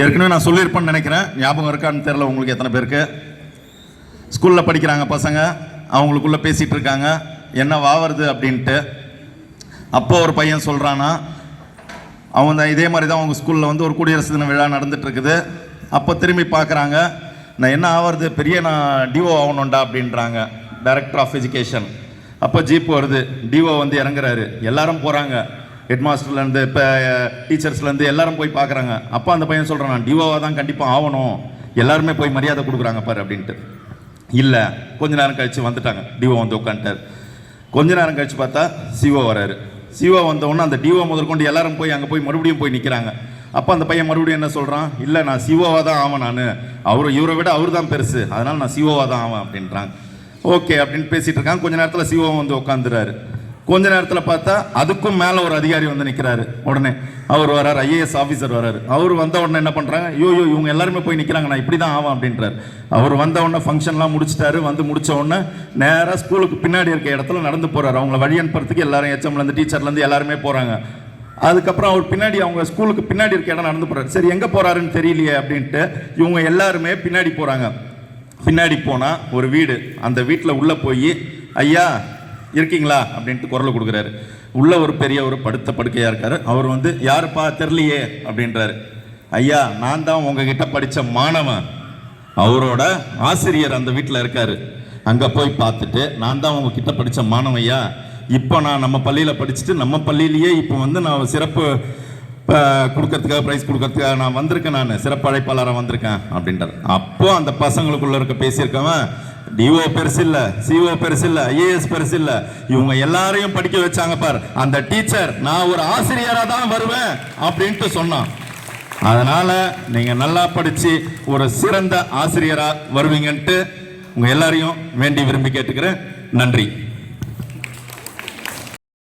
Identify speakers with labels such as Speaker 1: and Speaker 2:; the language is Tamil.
Speaker 1: ஏற்கனவே நான் சொல்லியிருப்பேன்னு நினைக்கிறேன். ஞாபகம் இருக்கான்னு தெரில உங்களுக்கு எத்தனை பேருக்கு. ஸ்கூலில் படிக்கிறாங்க பசங்க. அவங்களுக்குள்ளே பேசிகிட்டு இருக்காங்க. என்ன வாவருது அப்படின்ட்டு. அப்போ ஒரு பையன் சொல்கிறானா அவன் தான் இதே மாதிரி தான் அவங்க ஸ்கூலில் வந்து ஒரு குடியரசு தின விழா நடந்துகிட்ருக்குது அப்போ திரும்பி பார்க்குறாங்க நான் என்ன ஆவறது பெரிய நான் டிஓ ஆகணும்டா அப்படின்றாங்க. டைரக்டர் ஆஃப் எஜுகேஷன் அப்போ ஜீப் வருது. டிஓ வந்து இறங்குறாரு. எல்லாரும் போகிறாங்க ஹெட்மாஸ்டர்லேருந்து இப்போ டீச்சர்ஸ்லேருந்து எல்லாரும் போய் பார்க்குறாங்க அப்போ அந்த பையன் சொல்கிறான் நான் டிஓவாக தான் கண்டிப்பாக ஆகணும் எல்லாருமே போய் மரியாதை கொடுக்குறாங்க பாரு அப்படின்ட்டு. இல்லை கொஞ்ச நேரம் கழித்து வந்துட்டாங்க. டிஓ வந்து உட்காந்துட்டார் கொஞ்ச நேரம் கழித்து பார்த்தா சிஓ வராரு. சிஓ வந்த அந்த டிஓ முதற்கொண்டு எல்லாரும் போய் அங்கே போய் மறுபடியும் போய் நிற்கிறாங்க அப்போ அந்த பையன் மறுபடியும் என்ன சொல்கிறான் இல்லை நான் சிஓவாக தான் ஆவேன் நான். அவர் இவரை விட அவர் தான் பெருசு. அதனால் நான் சிஓவாக தான் ஆவேன் அப்படின்றாங்க. ஓகே அப்படின்னு பேசிகிட்டு இருக்காங்க. கொஞ்ச நேரத்தில் சிஓ வந்து உட்காந்துறாரு கொஞ்ச நேரத்தில் பார்த்தா அதுக்கும் மேலே ஒரு அதிகாரி வந்து நிற்கிறாரு உடனே அவர் வராரு ஐஏஎஸ் ஆஃபீஸர் வராரு. அவர் வந்த உடனே என்ன பண்ணுறாங்க ஐயோ யோ இவங்க எல்லாருமே போய் நிற்கிறாங்க நான் இப்படி தான் ஆவான் அப்படின்றாரு. அவர் வந்த உடனே ஃபங்க்ஷன்லாம் முடிச்சிட்டாரு. வந்து முடிச்ச உடனே நேராக ஸ்கூலுக்கு பின்னாடி இருக்க இடத்துல நடந்து போகிறார் அவங்கள வழி அனுப்புறதுக்கு எல்லாரும் ஹெச்எம்லேருந்து டீச்சர்லேருந்து எல்லாருமே போகிறாங்க அதுக்கப்புறம் அவர் பின்னாடி அவங்க ஸ்கூலுக்கு பின்னாடி இருக்க இடம் நடந்து போறாரு. சரி எங்கே போகிறாருன்னு தெரியலையே அப்படின்ட்டு இவங்க எல்லாருமே பின்னாடி போகிறாங்க பின்னாடி போனால் ஒரு வீடு. அந்த வீட்டில் உள்ளே போய் ஐயா இருக்கீங்களா? அப்படின்ட்டு குரல் கொடுக்குறாரு. உள்ள ஒரு பெரிய ஒரு படுத்த படுக்கையாக இருக்காரு. அவர் வந்து யாருப்பா? தெரியலையே. அப்படின்றாரு. ஐயா நான் தான் உங்ககிட்ட படித்த மாணவன். அவரோட ஆசிரியர் அந்த வீட்டில் இருக்காரு. அங்கே போய் பார்த்துட்டு நான் தான் உங்ககிட்ட படித்த மாணவையா இப்போ நான் நம்ம பள்ளியில் படிச்சுட்டு நம்ம பள்ளியிலேயே இப்போ வந்து நான் சிறப்பு கொடுக்கறதுக்காக ப்ரைஸ் கொடுக்கறதுக்காக நான் வந்திருக்கேன் நான். சிறப்பு அழைப்பாளராக வந்திருக்கேன். அப்படின்றார். அப்போது அந்த பசங்களுக்குள்ளே இருக்க பேசியிருக்கவன் டிஓ பெருசு இல்ல சிஓ பெருசு இல்ல ஐஏஎஸ் பெருசு இல்ல. இவங்க எல்லாரையும் படிக்க வச்சாங்க பார். அந்த டீச்சர் நான் ஒரு ஆசிரியரா தான் வருவேன் அப்படின்ட்டு சொன்னான். அதனால நீங்க நல்லா படிச்சு ஒரு சிறந்த ஆசிரியரா வருவீங்கன்ட்டு உங்க எல்லாரையும் வேண்டி விரும்பி கேட்டுக்கிறேன். நன்றி.